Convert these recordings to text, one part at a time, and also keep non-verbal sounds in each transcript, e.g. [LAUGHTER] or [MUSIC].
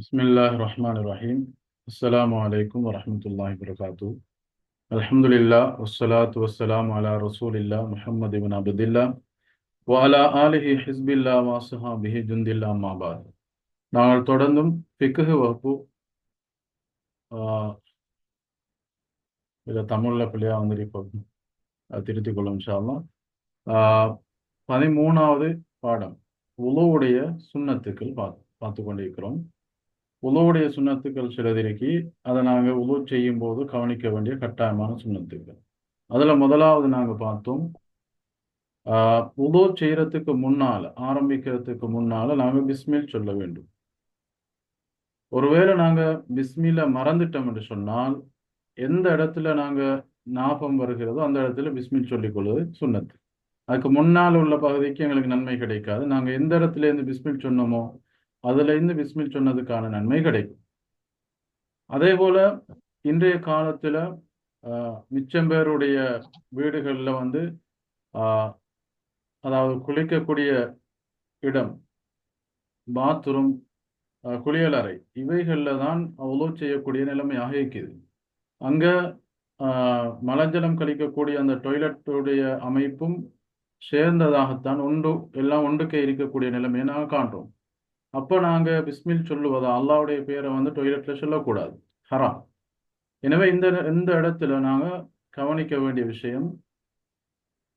بسم الله الرحمن الرحيم السلام عليكم ورحمة الله وبركاته الحمد لله والصلاة والسلام على رسول الله محمد بن عبد الله وعلى آله حزب الله وصحابه جند الله أما بعد நாங்கள் தொடர்ந்தும் ஃபிக்ஹ் வகுப்பு ஆஹ், இதை தமிழில் பிள்ளையா வந்து இப்போ அஹ், திருத்திக் கொள்ளும் இன்ஷால்லா ஆஹ், பதிமூணாவது பாடம் உலவுடைய சுன்னத்துக்கள் பார்த்து பார்த்து கொண்டிருக்கிறோம் உலவுடைய சுண்ணத்துக்கள் சிலதிருக்கி அதை நாங்கள் உலு செய்யும் போது கவனிக்க வேண்டிய கட்டாயமான சுண்ணத்துக்கள். அதில் முதலாவது நாங்கள் பார்த்தோம் ஆஹ், உலு செய்யறதுக்கு முன்னால் ஆரம்பிக்கிறதுக்கு முன்னால் நாங்கள் பிஸ்மில் சொல்ல வேண்டும். ஒருவேளை நாங்கள் பிஸ்மில மறந்துட்டோம் என்று சொன்னால் எந்த இடத்துல நாங்கள் ஞாபகம் வருகிறதோ அந்த இடத்துல பிஸ்மில் சொல்லிக்கொள்வது சுண்ணத்து. சுன்னத்து அதுக்கு முன்னால் உள்ள பகுதிக்கு எங்களுக்கு நன்மை கிடைக்காது. நாங்கள் எந்த இடத்துல இருந்து பிஸ்மில் சொன்னோமோ அதுல இருந்து பிஸ்மில் சொன்னதுக்கான நன்மை கிடைக்கும். அதே போல இன்றைய காலத்துல ஆஹ், மிச்சம் பேருடைய வீடுகளில் வந்து ஆஹ், அதாவது குளிக்கக்கூடிய இடம் பாத்ரூம் குளியலறை இவைகளில் தான் அவ்வளோ செய்யக்கூடிய நிலைமையாக இருக்குது. அங்க ஆஹ், மலஜலம் கழிக்கக்கூடிய அந்த டொய்லெட்டுடைய அமைப்பும் சேர்ந்ததாகத்தான் ஒன்று எல்லாம் ஒன்றுக்கே இருக்கக்கூடிய நிலைமையை நாங்கள் காண்றோம். அப்போ நாங்கள் பிஸ்மில் சொல்லுவதா? அல்லாவுடைய பேரை வந்து டொய்லெட்ல சொல்லக்கூடாது. ஹரா எனவே இந்த இந்த இடத்துல நாங்கள் கவனிக்க வேண்டிய விஷயம்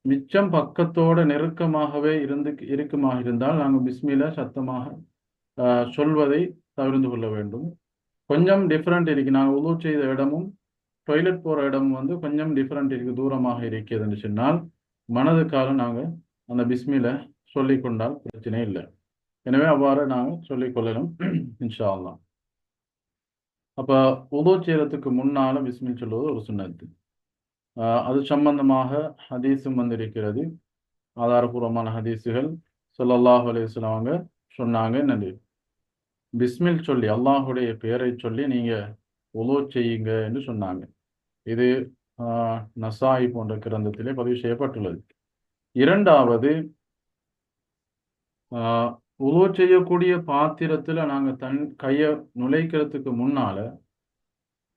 மிச்சம் பக்கத்தோட நெருக்கமாகவே இருந்து இருக்குமாக இருந்தால் நாங்கள் பிஸ்மில சத்தமாக ஆஹ், சொல்வதை தவிர்த்து கொள்ள வேண்டும். கொஞ்சம் டிஃப்ரெண்ட் இருக்கு. நாங்கள் உதவு செய்த இடமும் டொய்லெட் போகிற இடமும் வந்து கொஞ்சம் டிஃப்ரெண்ட் இருக்கு. தூரமாக இருக்கிறதுன்னு சொன்னால் மனதுக்காக நாங்கள் அந்த பிஸ்மில சொல்லிக்கொண்டால் பிரச்சனை இல்லை. எனவே அவ்வாறு நாங்கள் சொல்லிக்கொள்ளலாம் இன்ஷா அல்லா அப்போ உதவு செய்யறதுக்கு முன்னால பிஸ்மில் சொல்வது ஒரு சுண்ணத்து. ஆஹ் அது சம்பந்தமாக ஹதீஸும் வந்திருக்கிறது. ஆதாரபூர்வமான ஹதீஸுகள் சொல்லல்லாஹ் அலைஹி சொன்னாங்க நன்றி. பிஸ்மில் சொல்லி அல்லாஹுடைய பெயரை சொல்லி நீங்க உதோ செய்யுங்க என்று சொன்னாங்க. இது ஆஹ், நசாயி போன்ற கிரந்தத்திலே பதிவு செய்யப்பட்டுள்ளது. இரண்டாவது ஆஹ், உலோ செய்யக்கூடிய பாத்திரத்தில் நாங்கள் தன் கையை நுழைக்கிறதுக்கு முன்னால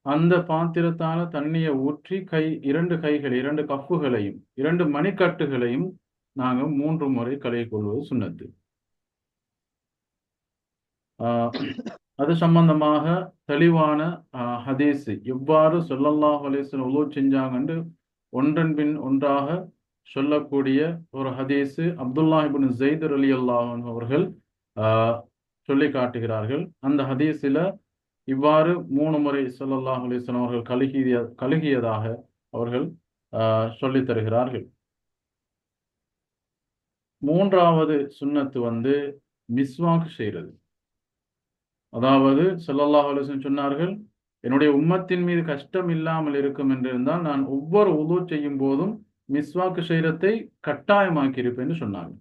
அந்த பாத்திரத்தால் தண்ணியை ஊற்றி கை இரண்டு கைகள் இரண்டு கப்புகளையும் இரண்டு மணிக்கட்டுகளையும் நாங்கள் மூன்று முறை கழுவிக்கொள்வது சுண்ணத்து. ஆஹ், அது சம்பந்தமாக தெளிவான ஆஹ், ஹதீஸ். எவ்வாறு சொல்லல்லாஹ் அலேசன் உலோ செஞ்சாங்கன்னு ஒன்றன் பின் ஒன்றாக சொல்லக்கூடிய ஒரு ஹதீஸு அப்துல்லாஹிபின் இப்னு அலி அல்லாஹன் அவர்கள் ஆஹ், சொல்லி காட்டுகிறார்கள். அந்த ஹதீஸில் இவ்வாறு மூணு முறை சொல்லல்லாஹ் அலைஹி அவர்கள் கழுகிய கழுகியதாக அவர்கள் ஆஹ், தருகிறார்கள். மூன்றாவது சுண்ணத்து வந்து மிஸ்வாக் செய்கிறது அதாவது ஸல்லல்லாஹு அலைஹி சொன்னார்கள் என்னுடைய உம்மத்தின் மீது கஷ்டம் இல்லாமல் இருக்கும் என்றிருந்தால் நான் ஒவ்வொரு உதவு செய்யும் போதும் மிஸ்வாக்கு செய்கிறத்தை கட்டாயமாக்கி இருப்பேன்னு சொன்னாங்க.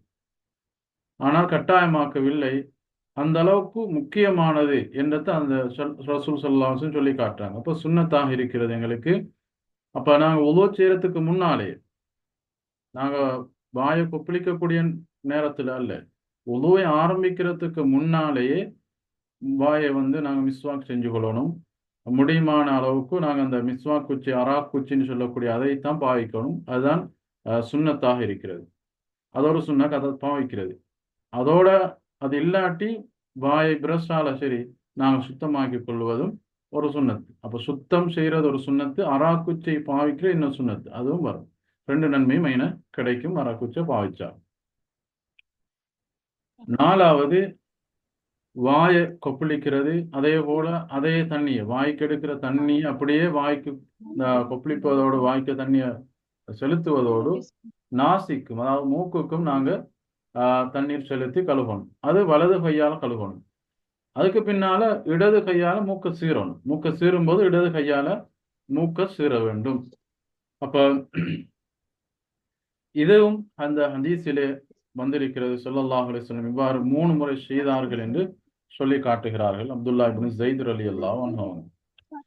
ஆனால் கட்டாயமாக்கவில்லை. அந்த அளவுக்கு முக்கியமானது என்றதை அந்த சொல்- ரசூல் ஸல்லல்லாஹு சொல்லி காட்டுறாங்க. அப்போ சுண்ணத்தாக இருக்கிறது எங்களுக்கு. அப்ப நாங்க உதவு செய்யறதுக்கு முன்னாலே நாங்க வாயை கொப்பளிக்கக்கூடிய நேரத்தில் அல்ல உதவை ஆரம்பிக்கிறதுக்கு முன்னாலேயே வாயை வந்து நாங்க மிஸ்வாக் செஞ்சு கொள்ளணும். முடியுமான அளவுக்கு நாங்க அந்த மிஸ்வா குச்சி அரா குச்சின்னு சொல்லக்கூடிய அதைத்தான் பாவிக்கணும். அதுதான் அஹ், இருக்கிறது. அதோட சுன்னக் அதை பாவிக்கிறது. அதோட அது இல்லாட்டி வாயை பிரஷால சரி நாங்க சுத்தமாக்கி கொள்வதும் ஒரு சுண்ணத்து. அப்போ சுத்தம் செய்யறது ஒரு சுன்னத்து அராக்குச்சை பாவிக்கிற இன்னும் சுண்ணத்து. அதுவும் வரும். ரெண்டு நன்மையும் மெயினா கிடைக்கும். அராக்குச்சை பாவிச்சா நாலாவது வாயை கொப்பளிக்கிறது அதே போல அதே தண்ணியை வாய்க்கு எடுக்கிற தண்ணி அப்படியே வாய்க்கு கொப்பளிப்பதோடு வாய்க்கு தண்ணியை செலுத்துவதோடு நாசிக்கும் அதாவது மூக்குக்கும் நாங்க ஆஹ், தண்ணீர் செலுத்தி கழுவணும். அது வலது கையால கழுவணும். அதுக்கு பின்னால இடது கையால மூக்க சீரணும் மூக்க சீரும் போது இடது கையால மூக்க சீர வேண்டும். அப்ப இதுவும் அந்த ஹதீஸிலே வந்திருக்கிறது. சொல்லல்லாஹ் அலைஹி இவ்வாறு மூணு முறை செய்தார்கள் என்று சொல்லி காட்டுகிறார்கள். அப்துல்லா இப்னு ரலியல்லாஹு அன்ஹு. அவங்க.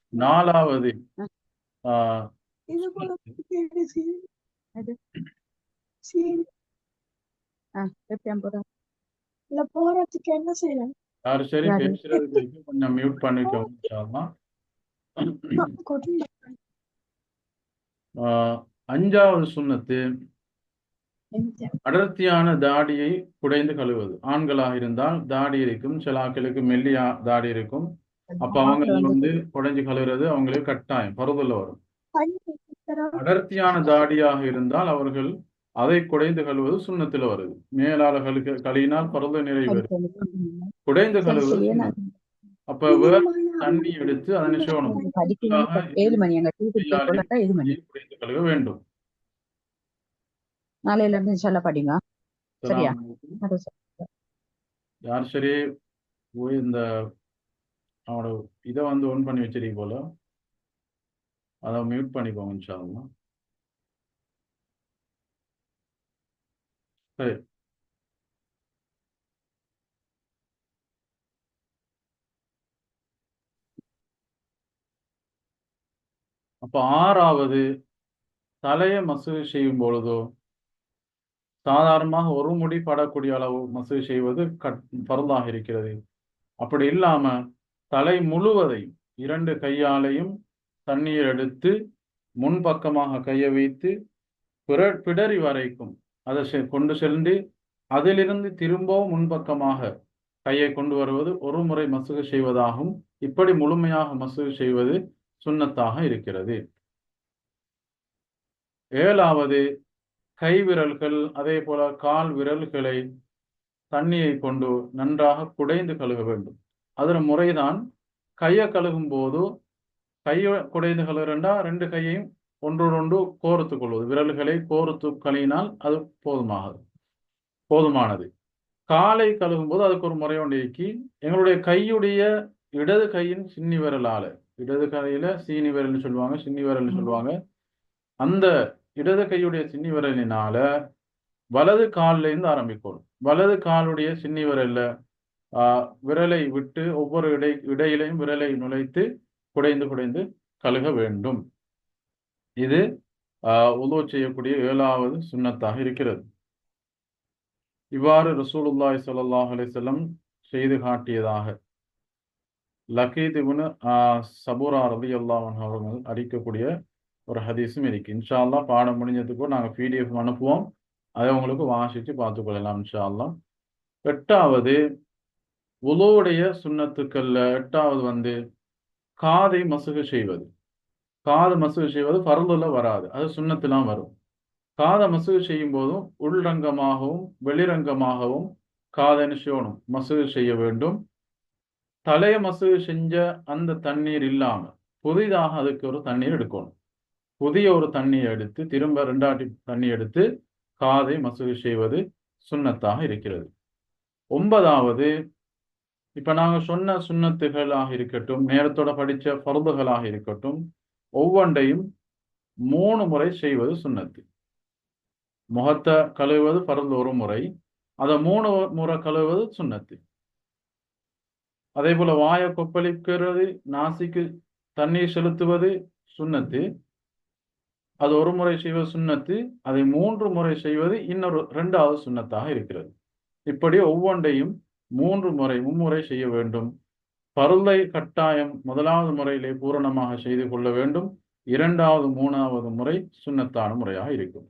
நாலாவது சரி, கொஞ்சம் மியூட் பண்ணிக்கோங்க அஞ்சாவது சுன்னத்து அடர்த்தியான தாடியை குடைந்து கழுவுவது. ஆண்களாக இருந்தால் தாடி இருக்கும். சில ஆட்களுக்கு மெல்லியா தாடி இருக்கும். அப்ப அவங்க வந்து குடைஞ்சு கழுவுறது அவங்களுக்கு கட்டாயம். பருவல வரும். அடர்த்தியான தாடியாக இருந்தால் அவர்கள் அதை குடைந்து கழுவது சுண்ணத்துல வருது. மேலால கழுக கழுவினால் பருவ நிறைவு குடைந்து சுன்னத். அப்ப வேற தண்ணி எடுத்து அதனை மணி குடைந்து கழுவ வேண்டும். நாளையில இருந்து இன்ஷால்லா படிங்க. சரியா? யார் சரி போய் இந்த அவனோட இதை வந்து ஒன் பண்ணி வச்சிருக்க போல? அதை மியூட் பண்ணிக்கோங்க இன்ஷா அல்லாஹ். சரி. அப்ப ஆறாவது தலையை மசூது செய்யும் பொழுதோ சாதாரணமாக ஒரு முடி படக்கூடிய அளவு மசூதி செய்வது கட் பரந்தாக இருக்கிறது. அப்படி இல்லாம தலை முழுவதையும் இரண்டு கையாலையும் தண்ணீர் எடுத்து முன்பக்கமாக கையை வைத்து பிற பிடரி வரைக்கும் அதை செ- கொண்டு சென்று அதிலிருந்து திரும்பவும் முன்பக்கமாக கையை கொண்டு வருவது ஒரு முறை மசூது செய்வதாகும் இப்படி முழுமையாக மசூது செய்வது சுண்ணத்தாக இருக்கிறது. ஏழாவது கை விரல்கள் அதே போல கால் விரல்களை தண்ணியை கொண்டு நன்றாக குடைந்து கழுக வேண்டும். அதில் முறைதான் கையை கழுகும் போது கையை குடைந்து கழுவுறண்டா ரெண்டு கையையும் ஒன்றோடொன்று கோர்த்து கொள்வது. விரல்களை கோர்த்து கழுவினால் அது போதுமாகாது போதுமானது. காலை கழுகும் போது அதுக்கு ஒரு முறை ஒன்று எங்களுடைய கையுடைய இடது கையின் சின்னி விரலால இடது கையில சீனி விரல்னு சொல்லுவாங்க சின்னி விரல்னு சொல்லுவாங்க. அந்த இடது கையுடைய சின்னி விரலினால வலது கால்ல இருந்து ஆரம்பிக்கணும். வலது காலுடைய சின்னி விரல்ல விரலை விட்டு ஒவ்வொரு இடை இடையிலையும் விரலை நுழைத்து குடைந்து குடைந்து கழுக வேண்டும். இது உதவு செய்யக்கூடிய ஏழாவது சுண்ணத்தாக இருக்கிறது. இவ்வாறு ரசூலுல்லாய் ஸல்லல்லாஹு அலிசல்லம் செய்து காட்டியதாக. லக்கீத் ஆஹ், சபூரா ரலியல்லாஹு அல்லாஹன் அவர்கள் அடிக்கக்கூடிய ஒரு ஹதீஸும் இருக்கு. இன்ஷால்லாம் பாடம் முடிஞ்சதுக்கு நாங்கள் பிடிஎஃப் அனுப்புவோம். அதை உங்களுக்கு வாசித்து பார்த்துக்கொள்ளலாம் கொள்ளலாம் இன்ஷால்லாம் எட்டாவது உலோடைய சுண்ணத்துக்கள்ல எட்டாவது வந்து காதை மசுகு செய்வது. காது மசுகு செய்வது பரந்துல வராது. அது சுண்ணத்துலாம் வரும். காதை மசுகு செய்யும் போதும் உள்ரங்கமாகவும் வெளிரங்கமாகவும் காதை என்ன செய்யணும்? மசுகு செய்ய வேண்டும். தலையை மசுகு செஞ்ச அந்த தண்ணீர் இல்லாமல் புதிதாக அதுக்கு ஒரு தண்ணீர் எடுக்கணும். புதிய ஒரு தண்ணியை எடுத்து திரும்ப ரெண்டாட்டி தண்ணி எடுத்து காதை மசூதி செய்வது சுண்ணத்தாக இருக்கிறது. ஒன்பதாவது இப்ப நாங்க சொன்ன சுண்ணத்துகளாக இருக்கட்டும் நேரத்தோட படிச்ச பருதுகளாக இருக்கட்டும் ஒவ்வொன்றையும் மூணு முறை செய்வது சுண்ணத்து. முகத்தை கழுவுவது பருந்து ஒரு முறை அதை மூணு முறை கழுவுவது சுண்ணத்து. அதே போல வாயை கொப்பளிக்கிறது நாசிக்கு தண்ணீர் செலுத்துவது சுண்ணத்து. அது ஒரு முறை செய்வது சுண்ணத்து அதை மூன்று முறை செய்வது இன்னொரு இரண்டாவது சுண்ணத்தாக இருக்கிறது. இப்படி ஒவ்வொன்றையும் மூன்று முறை மும்முறை செய்ய வேண்டும். பருளை கட்டாயம் முதலாவது முறையிலே பூரணமாக செய்து கொள்ள வேண்டும். இரண்டாவது மூணாவது முறை சுன்னத்தான முறையாக இருக்கும்.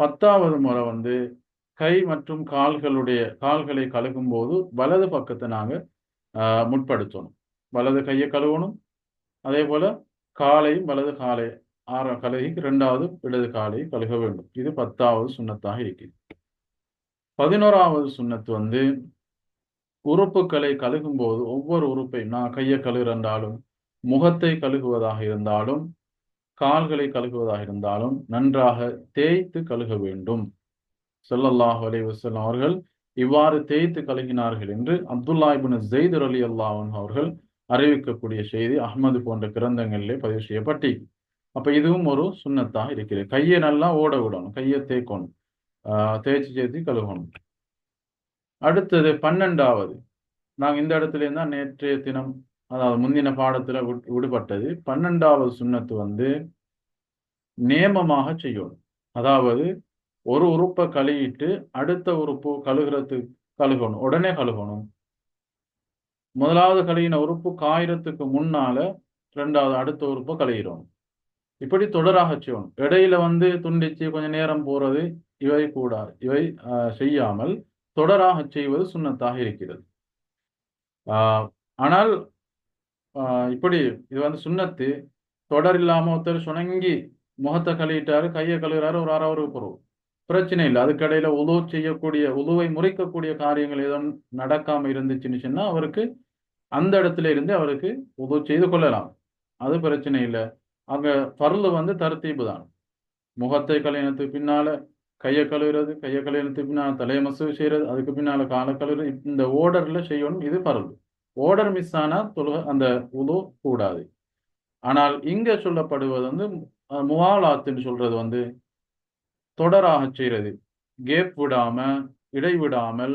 பத்தாவது முறை வந்து கை மற்றும் கால்களுடைய கால்களை கழுகும் போது வலது பக்கத்தை நாங்கள் முற்படுத்தணும். வலது கையை கழுவணும். அதே போல காலையும் வலது காலை ஆற கழுகி இரண்டாவது இடது காலை கழுக வேண்டும். இது பத்தாவது சுன்னத்தாக இருக்குது பதினோராவது சுன்னத்து வந்து உறுப்புகளை கழுகும் போது ஒவ்வொரு உறுப்பை நான் கையை கழுகிறந்தாலும் முகத்தை கழுகுவதாக இருந்தாலும் கால்களை கழுகுவதாக இருந்தாலும் நன்றாக தேய்த்து கழுக வேண்டும். ஸல்லல்லாஹு அலைஹி அவர்கள் இவ்வாறு தேய்த்து கழுகினார்கள் என்று அப்துல்லா இப்னு அலி அல்லாஹன் அவர்கள் அறிவிக்கக்கூடிய செய்தி அஹ்மது போன்ற கிரந்தங்களிலே பதிவு செய்யப்பட்டி அப்ப இதுவும் ஒரு சுன்னத்தாக இருக்கிறது. கையை நல்லா ஓட விடணும். கையை தேய்க்கணும். ஆஹ் தேய்ச்சி சேர்த்து கழுவணும். அடுத்தது பன்னெண்டாவது. நாங்கள் இந்த இடத்துல இருந்தா நேற்றைய தினம் அதாவது முந்தின பாடத்துல விட்- விடுபட்டது. பன்னெண்டாவது சுண்ணத்து வந்து நேமமாக செய்யணும். அதாவது ஒரு உறுப்பை கழுவிட்டு அடுத்த உறுப்பு கழுகிறதுக்கு கழுகணும். உடனே கழுகணும். முதலாவது கழுகின உறுப்பு காயறதுக்கு முன்னால ரெண்டாவது அடுத்த உறுப்பை கழுகிறோம் இப்படி தொடராக செய்யணும். இடையில வந்து துண்டிச்சு கொஞ்ச நேரம் போறது இவை கூடாது. இவை செய்யாமல் தொடராக செய்வது சுண்ணத்தாக இருக்கிறது. ஆஹ், ஆனால் ஆஹ், இப்படி இது வந்து சுண்ணத்து தொடர் இல்லாம ஒருத்தர் சுணங்கி முகத்தை கழுவிட்டாரு கையை கழுவுறாரு ஒரு அரை பொருள் பிரச்சனை இல்லை. அதுக்கடையில உது செய்யக்கூடிய உதுவை முறைக்கக்கூடிய காரியங்கள் எதுவும் நடக்காம இருந்துச்சுன்னு சொன்னா அவருக்கு அந்த இடத்துல இருந்து அவருக்கு உதவு செய்து கொள்ளலாம். அது பிரச்சனை இல்லை. அங்க பர்லு வந்து தர்த்தீபு தான். முகத்தை கல்யாணத்துக்கு பின்னால கையை கழுவுறது கையை கல்யாணத்துக்கு பின்னால தலையை மசூ செய்யறது அதுக்கு பின்னால காலை கழுவுறது இந்த ஓர்டர்ல செய்யணும் இது பருள் ஓர்டர் மிஸ் ஆனா தொழுக அந்த உது கூடாது. ஆனால் இங்க சொல்லப்படுவது வந்து முகாலாத்துன்னு முவாலாத்துன்னு சொல்றது வந்து தொடராக செய்யறது. கேப் விடாம இடைவிடாமல்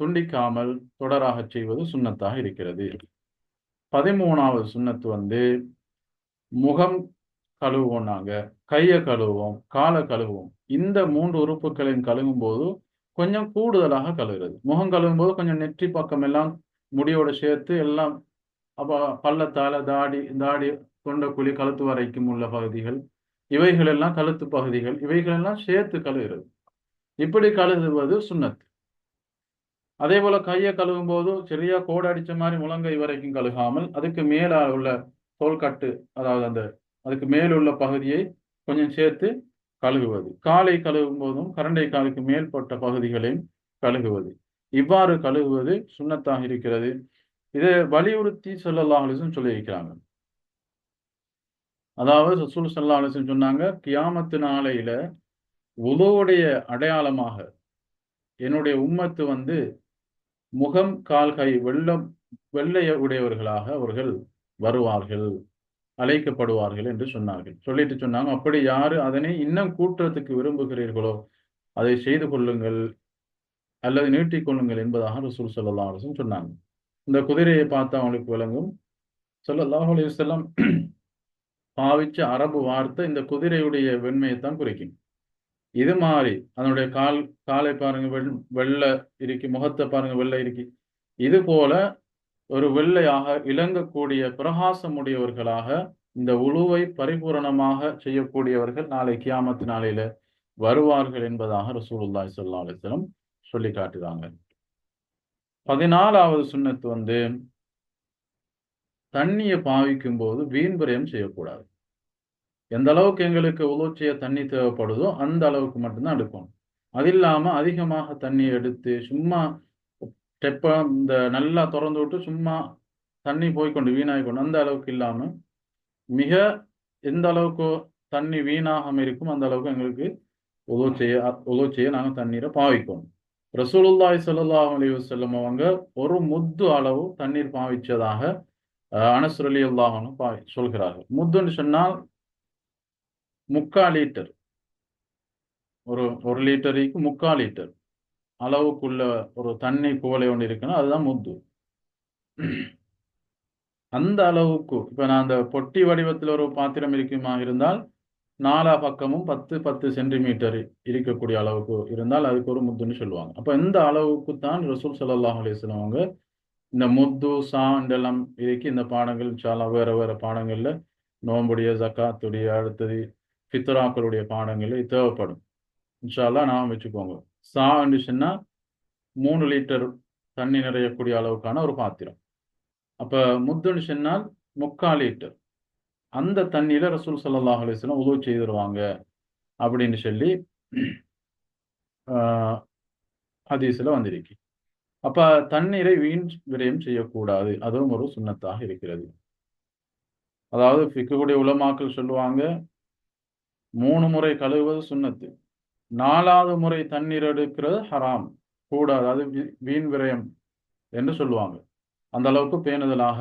துண்டிக்காமல் தொடராக செய்வது சுண்ணத்தாக இருக்கிறது. பதிமூணாவது சுன்னத்து வந்து முகம் கழுவுவோம் நாங்க கையை கழுவுவோம் காலை கழுவுவோம். இந்த மூன்று உறுப்புகளையும் கழுவும் போது கொஞ்சம் கூடுதலாக கழுவுறது முகம் கழுவும் போது கொஞ்சம் நெற்றி பக்கம் எல்லாம் முடியோட சேர்த்து எல்லாம் அப்போ பள்ளத்தால தாடி தாடி தொண்டைக்குழி கழுத்து வரைக்கும் உள்ள பகுதிகள் இவைகள் எல்லாம் கழுத்து பகுதிகள் இவைகள் எல்லாம் சேர்த்து கழுவுறது இப்படி கழுவுவது சுண்ணத்து. அதே போல கையை கழுவும் போது சரியா கோடு அடிச்ச மாதிரி முழங்கை வரைக்கும் கழுகாமல் அதுக்கு மேல உள்ள தோல்கட்டு அதாவது அந்த அதுக்கு மேல் உள்ள பகுதியை கொஞ்சம் சேர்த்து கழுகுவது. காலை கழுவும் போதும் கரண்டை காலுக்கு மேல்பட்ட பகுதிகளையும் கழுகுவது. இவ்வாறு கழுகுவது சுண்ணத்தாக இருக்கிறது. இதை வலியுறுத்தி ஸல்லல்லாஹு அலைஹி சொல்லியிருக்கிறாங்க. அதாவது ரசூல் ஸல்லல்லாஹு அலைஹி சொன்னாங்க கியாமத்து நாளையில உதவுடைய அடையாளமாக என்னுடைய உம்மத்து வந்து முகம் கால் கை வெள்ளம் வெள்ளைய உடையவர்களாக அவர்கள் வருவார்கள் அழைக்கப்படுவார்கள் என்று சொன்னார்கள். சொல்லிட்டு சொன்னாங்க அப்படி யாரு அதனை இன்னும் கூட்டுறதுக்கு விரும்புகிறீர்களோ அதை செய்து கொள்ளுங்கள் அல்லது நீட்டிக்கொள்ளுங்கள் என்பதாக ரசூல் சொல்லலாம் அலைஹி சொன்னாங்க. இந்த குதிரையை பார்த்து அவங்களுக்கு விளங்கும். ஸல்லல்லாஹு அலைஹி [CLEARS THROAT] பாவிச்ச அரபு வார்த்தை இந்த குதிரையுடைய வெண்மையைத்தான் குறிக்கும். இது மாதிரி அதனுடைய கால் காலை பாருங்க வெள் வெள்ளை இருக்கு முகத்தை பாருங்க வெள்ளை இருக்கு. இது போல ஒரு வெள்ளையாக இளங்கக்கூடிய பிரகாசமுடையவர்களாக இந்த உழுவை பரிபூரணமாக செய்யக்கூடியவர்கள் நாளை கியாமத்து நாளையில வருவார்கள் என்பதாக ரசூலுல்லாய் சொல்லா அலைஹி சொல்லி காட்டுறாங்க. பதினாலாவது சுண்ணத்து வந்து தண்ணியை பாவிக்கும் போது வீண்பிரயம் செய்யக்கூடாது. எந்த அளவுக்கு எங்களுக்கு உலோச்சிய செய்ய தண்ணி தேவைப்படுதோ அந்த அளவுக்கு மட்டும்தான் எடுக்கணும். அது இல்லாம அதிகமாக தண்ணி எடுத்து சும்மா டெப்ப இந்த நல்லா திறந்து விட்டு சும்மா தண்ணி போய்க்கொண்டு வீணாகிக்கொண்டு அந்த அளவுக்கு இல்லாமல் மிக எந்த அளவுக்கு தண்ணி வீணாகாமல் இருக்கும் அந்த அளவுக்கு எங்களுக்கு உதவு செய்ய உதவு செய்ய நாங்கள் தண்ணீரை பாவிக்கணும் ரசூலுல்லாய் ஸல்லல்லாஹு அலி வல்லம் அவங்க ஒரு முத்து அளவு தண்ணீர் பாவிச்சதாக அஹ், அனஸ் ரலியல்லாஹு பா சொல்கிறார்கள். முத்துன்னு சொன்னால் முக்கால் லிட்டர். ஒரு ஒரு லிட்டருக்கு முக்கால் லிட்டர். அளவுக்குள்ள ஒரு தண்ணி குவளை ஒன்று இருக்குன்னா அதுதான் முத்து. அந்த அளவுக்கு இப்ப நான் அந்த பொட்டி வடிவத்தில் ஒரு பாத்திரம் இருக்குமா இருந்தால் நாலா பக்கமும் பத்து பத்து சென்டிமீட்டர் இருக்கக்கூடிய அளவுக்கு இருந்தால் அதுக்கு ஒரு முத்துன்னு சொல்லுவாங்க. அப்ப இந்த அளவுக்கு தான் ரசூல் சல்லாஹ் அலைஹி அவங்க இந்த முத்து சாண்ட் எல்லாம் இந்த பாடங்கள் சாலா வேற வேற பாடங்கள்ல நோம்புடைய ஜக்காத்துடைய அடுத்தது ஃபித்ராக்களுடைய பாடங்கள் தேவைப்படும். இன்ஷால்லாம் நான் வச்சுக்கோங்க. சா சொன்னா மூணு லிட்டர் தண்ணி நிறையக்கூடிய அளவுக்கான ஒரு பாத்திரம். அப்ப முத்துன்னு சொன்னால் முக்கால் லிட்டர் அந்த தண்ணியில ரசூல் சல்லாஹ் அலிஸ்லாம் உதவு செய்திருவாங்க அப்படின்னு சொல்லி ஆஹ், வந்திருக்கு. அப்ப தண்ணீரை வீண் விரயம் செய்யக்கூடாது. அதுவும் ஒரு சுண்ணத்தாக இருக்கிறது. அதாவது ஃபிக்குடைய உலமாக்கள் சொல்லுவாங்க மூணு முறை கழுவுவது சுண்ணத்து. நாலாவது முறை தண்ணீர் எடுக்கிறது ஹராம். கூடாது. அது வீண் விரயம் என்று சொல்லுவாங்க. அந்த அளவுக்கு பேணுதலாக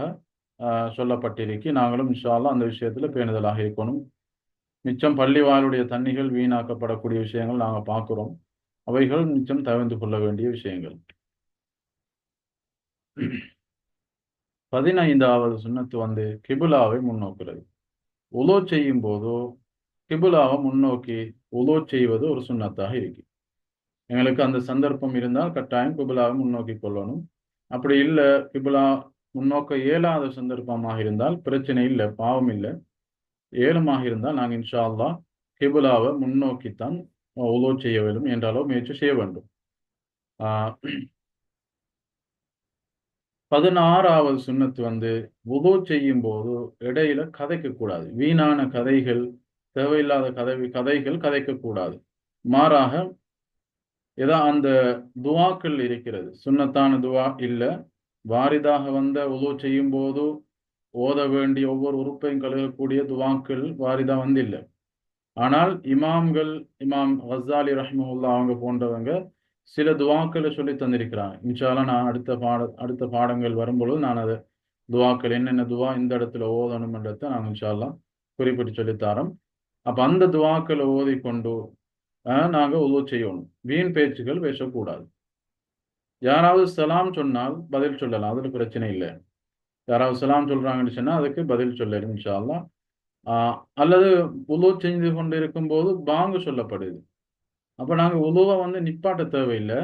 சொல்லப்பட்டிருக்கி. நாங்களும் இன்ஷால்லாம் அந்த விஷயத்துல பேணுதலாக இருக்கணும். மிச்சம் பள்ளிவாளுடைய தண்ணிகள் வீணாக்கப்படக்கூடிய விஷயங்கள் நாங்கள் பார்க்குறோம். அவைகள் மிச்சம் தவிர்த்து கொள்ள வேண்டிய விஷயங்கள். பதினைந்தாவது சுண்ணத்து வந்து கிபுலாவை முன்னோக்குறது. உலோ செய்யும் போதோ கிபுலாவை முன்னோக்கி உலோ செய்வது ஒரு சுன்னத்தாக இருக்கு எங்களுக்கு அந்த சந்தர்ப்பம் இருந்தால் கட்டாயம் கிபுலாவை முன்னோக்கி கொள்ளணும். அப்படி இல்லை கிபிலா முன்னோக்க இயலாத சந்தர்ப்பமாக இருந்தால் பிரச்சனை இல்லை பாவம் இல்லை. ஏலமாக இருந்தால் நாங்கள் இன்ஷா அல்லா கிபிலாவை முன்னோக்கித்தான் உலோ செய்ய வேண்டும் என்றாலோ முயற்சி செய்ய வேண்டும். ஆஹ் பதினாறாவது சுண்ணத்து வந்து உதோ செய்யும் போது இடையில கதைக்க கூடாது. வீணான கதைகள் தேவையில்லாத கதை கதைகள் கதைக்க கூடாது மாறாக ஏதா அந்த துவாக்கள் இருக்கிறது. சுண்ணத்தான துவா இல்ல. வாரிதாக வந்த உதவு செய்யும் போது ஓத வேண்டிய ஒவ்வொரு உறுப்பையும் கழுகக்கூடிய துவாக்கள் வாரிதா வந்து இல்லை ஆனால் இமாம்கள் இமாம் ஹசாலி ரஹ்மஹுல்லா அவங்க போன்றவங்க சில துவாக்களை சொல்லி தந்திருக்கிறாங்க. இன்ஷால்லா நான் அடுத்த பாட அடுத்த பாடங்கள் வரும்பொழுது நான் அதை துவாக்கள் என்னென்ன துவா இந்த இடத்துல ஓதணும்ன்றத நான் இன்ஷால்லா குறிப்பிட்டு சொல்லித்தாரோம் அப்ப அந்த துவாக்களை ஓதிக்கொண்டு நாங்க உதவு செய்யணும். வீண் பேச்சுகள் பேசக்கூடாது. யாராவது சலாம் சொன்னால் பதில் சொல்லலாம். அதுல பிரச்சனை இல்லை. யாராவது சலாம் சொல்றாங்கன்னு சொன்னா அதுக்கு பதில் சொல்லணும் இன்ஷால்லா ஆஹ் அல்லது உதவு செஞ்சு கொண்டு இருக்கும்போது பாங்கு சொல்லப்படுது. அப்ப நாங்க உதவை வந்து நிப்பாட்ட தேவையில்லை.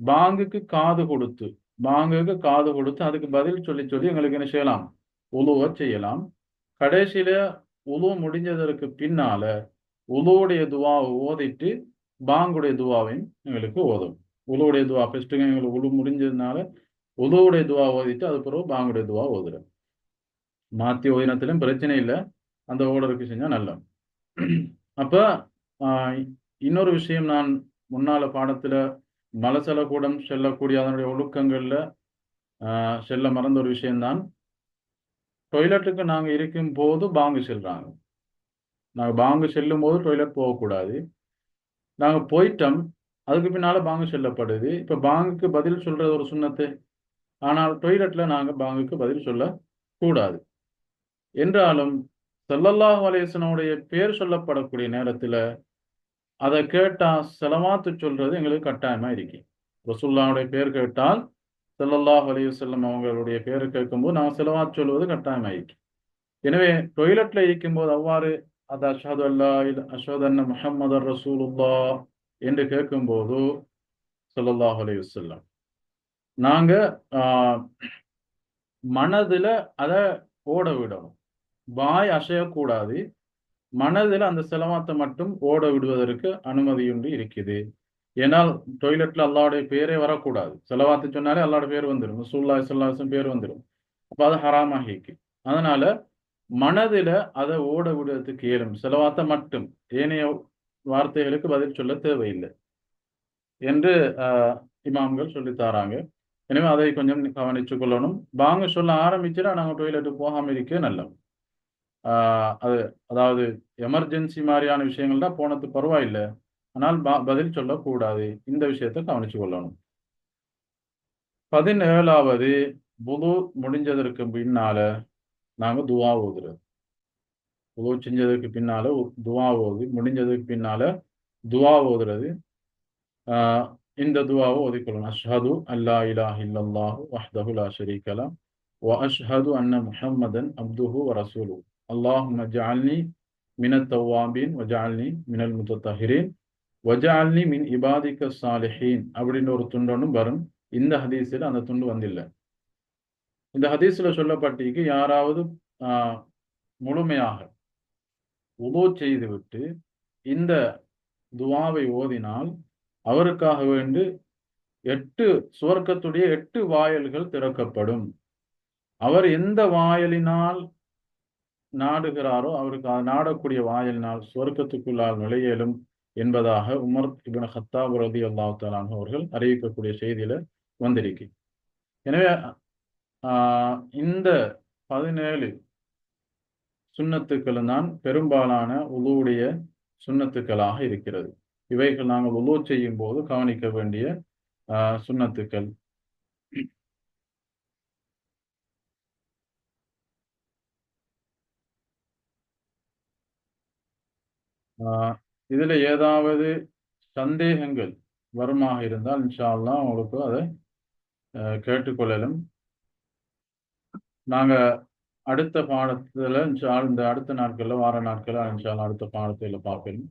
பாங்குக்கு காது கொடுத்து பாங்குக்கு காது கொடுத்து அதுக்கு பதில் சொல்லி சொல்லி எங்களுக்கு என்ன செய்யலாம்? உதவ செய்யலாம். கடைசியில உலு முடிஞ்சதற்கு பின்னால உலுவுடைய துவாவை ஓதிட்டு பாங்குடைய துவாவையும் எங்களுக்கு ஓதும். உலுவுடைய துவா ஃபர்ஸ்ட்டுங்க எங்களுக்கு உலு முடிஞ்சதுனால உலுவுடைய துவா ஓதிட்டு அது பிறகு பாங்குடைய துவா ஓதுறேன் மாத்தி ஓதினத்திலும் பிரச்சனை இல்லை. அந்த ஓடருக்கு செஞ்சா நல்ல அப்ப இன்னொரு விஷயம் நான் முன்னால பாடத்துல மலசல கூடம் செல்லக்கூடிய அதனுடைய ஒழுக்கங்கள்ல செல்ல மறந்த ஒரு விஷயம்தான். டொய்லெட்டுக்கு நாங்கள் இருக்கும் போது பாங்கு செல்கிறாங்க நாங்கள் பாங்கு செல்லும் போது டொய்லெட் போகக்கூடாது. நாங்கள் போயிட்டோம் அதுக்கு பின்னால் பாங்கு செல்லப்படுது. இப்போ பாங்குக்கு பதில் சொல்கிறது ஒரு சுண்ணத்து. ஆனால் டொய்லெட்டில் நாங்கள் பாங்குக்கு பதில் சொல்லக்கூடாது. என்றாலும் சல்லல்லாஹ் வலேசனுடைய பேர் சொல்லப்படக்கூடிய நேரத்தில் அதை கேட்டால் செலவாத்து சொல்கிறது எங்களுக்கு கட்டாயமாக இருக்கு. ரசுல்லாவுடைய பேர் கேட்டால் செல்லல்லாஹ் அலையுசல்லம் அவங்களுடைய பேர் கேட்கும்போது நாம் செலவா சொல்வது கட்டாயம் இருக்கு எனவே டொய்லெட்ல இருக்கும்போது அவ்வாறு அது அஷாது அல்லா அஷாத் அண்ண முஹம்மது ரசூலுல்லா என்று கேட்கும்போது சொல்லல்லாஹ் அலையுசல்லம் நாங்க மனதுல அதை ஓட விடணும். வாய் அசையக்கூடாது. மனதில் அந்த செலவாத்தை மட்டும் ஓட விடுவதற்கு அனுமதியுண்டு இருக்குது ஏன்னால் டொய்லெட்ல அல்லாவுடைய பேரே வரக்கூடாது. செலவாத்து சொன்னாலே அல்லாட பேர் வந்துடும் சூல்லா சொல்லாசம் பேர் வந்துடும் அப்போ அது ஹராமாகிக்கு அதனால மனதில அதை ஓட விடுறதுக்கு இயலும் செலவாத்த மட்டும். ஏனைய வார்த்தைகளுக்கு பதில் சொல்ல தேவையில்லை என்று இமாம்கள் சொல்லி தராங்க. எனவே அதை கொஞ்சம் கவனிச்சு கொள்ளணும். பாங்க சொல்ல ஆரம்பிச்சுட்டா நாங்கள் டொய்லெட்டு போகாமல் இருக்க நல்லது. அது அதாவது எமர்ஜென்சி மாதிரியான விஷயங்கள் தான் போனது பரவாயில்லை. ஆனால் பதில் சொல்லக்கூடாது. இந்த விஷயத்தை கவனிச்சு கொள்ளணும். பதினேழாவது புது முடிஞ்சதற்கு பின்னால நாங்க துவா ஓதுறது. புது செஞ்சதுக்கு பின்னால துவா ஓது முடிஞ்சதுக்கு பின்னால துவா ஓதுறது. இந்த துவாவை ஓதிக்கொள்ளணும். அஷ்ஹது அல்லா இலா இல்லல்லாஹு வஹ்தஹு லா ஷரீகலாம் வ அஷ்ஹது அன்ன முஹம்மதன் அப்துஹு வ ரசூலு. அல்லாஹும் ஜால்னி மினத் தவாபின் வ ஜால்னி மினல் வஜாலி மின் இபாதிக்க சாலிஹீன் அப்படின்னு ஒரு துண்டனும் வரும். இந்த ஹதீஸில் அந்த துண்டு வந்தில்லை. இந்த ஹதீஸில் சொல்லப்பட்டிருக்கு யாராவது முழுமையாக உதோ செய்துவிட்டு இந்த துவாவை ஓதினால் அவருக்காக வேண்டு எட்டு சுவர்க்கத்துடைய எட்டு வாயல்கள் திறக்கப்படும். அவர் எந்த வாயலினால் நாடுகிறாரோ அவருக்கு நாடக்கூடிய வாயலினால் சுவர்க்கத்துக்குள்ளால் நுழையலும் என்பதாக உமர் இபின் ஹத்தாப் ரதி அல்லாஹ் தாலான் அவர்கள் அறிவிக்கக்கூடிய செய்தியில வந்திருக்கு. எனவே இந்த பதினேழு சுண்ணத்துக்கள் தான் பெரும்பாலான உலுவுடைய சுண்ணத்துக்களாக இருக்கிறது. இவைகள் நாங்கள் உலு செய்யும் போது கவனிக்க வேண்டிய சுண்ணத்துக்கள். ஆஹ் இதுல ஏதாவது சந்தேகங்கள் வருமாக இருந்தால் இன்ஷால்லாம் உங்களுக்கு அதை கேட்டுக்கொள்ளலும். நாங்க அடுத்த பாடத்துல இந்த அடுத்த நாட்கள்ல வார நாட்கள்ல இன்ஷா அடுத்த பாடத்துல பார்க்கணும்